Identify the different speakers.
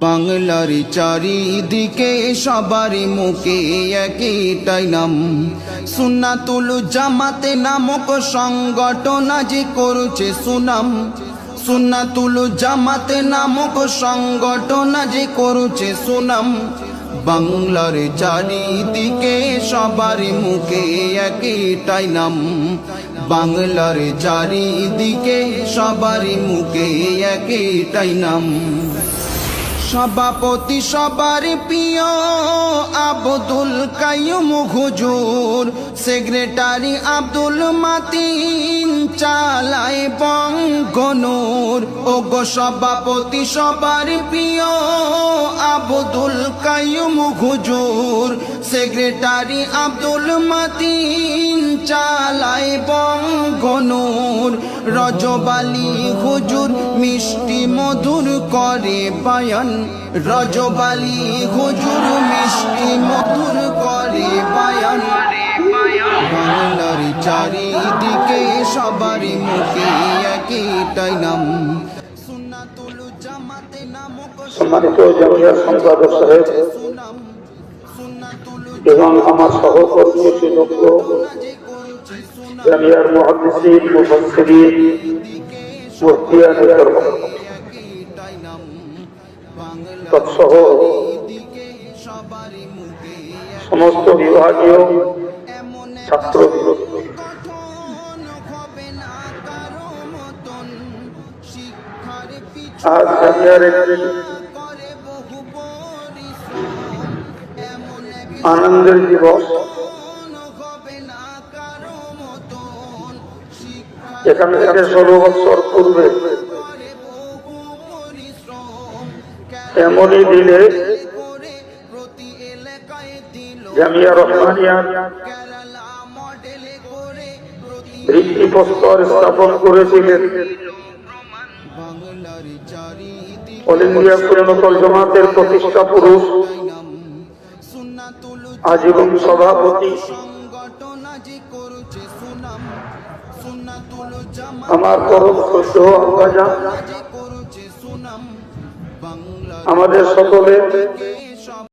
Speaker 1: বাংলার চারিদিকে সবার মুখে একটাই নাম সুন্নাতুল জামাতে নামক সংগঠন যে করছে সুনাম। সুন্নাতুল জামাতে নামক সংগঠন যে করছে সুনাম। বাংলার চারিদিকে সবার মুখে একটাই নাম বাংলার চারিদিকে সবার মুখে একটাই নাম সভাপতি সবার প্রিয় আব্দুল কাইম হুজুর, সেক্রেটারি আব্দুল মাতিন চালায় বঙ্গনুর। ও গো সভাপতি সবার প্রিয় আব্দুল কাইম হুজুর, সেক্রেটারি আব্দুল মাতিন চালায় বঙ্গনুর। রজবালি হুজুর মিষ্টি মধুর করে বায়ান। রজবালি হুজুর মিষ্টি মধুর করে বায়ান। বাংলার চারিদিকে সবার মুখে একটাই নাম।
Speaker 2: সম্মানিত সম্পাদক সাহেব এবং আমার সহকর্মী সুযোগ্য জামিয়ার মহাদিসিন মুফাসসিরিন মুফতিয়ান
Speaker 1: বাংলার
Speaker 2: তৎসহ সমস্ত বিভাগীয় ছাত্র আজ
Speaker 1: এক
Speaker 2: আনন্দের দিবস। এখান থেকে ষোলো বছর পূর্বে এমনই
Speaker 1: দিল
Speaker 2: জামিয়া রহমানিয়ার ভিত্তিপ্রস্তর স্থাপন করেছিলেন। অল ইন্ডিয়া সুন্নতল জামাতের প্রতিষ্ঠা পুরুষ, আজীবন সভাপতি। আমার
Speaker 1: বাংলার
Speaker 2: আমাদের সকলের
Speaker 1: কে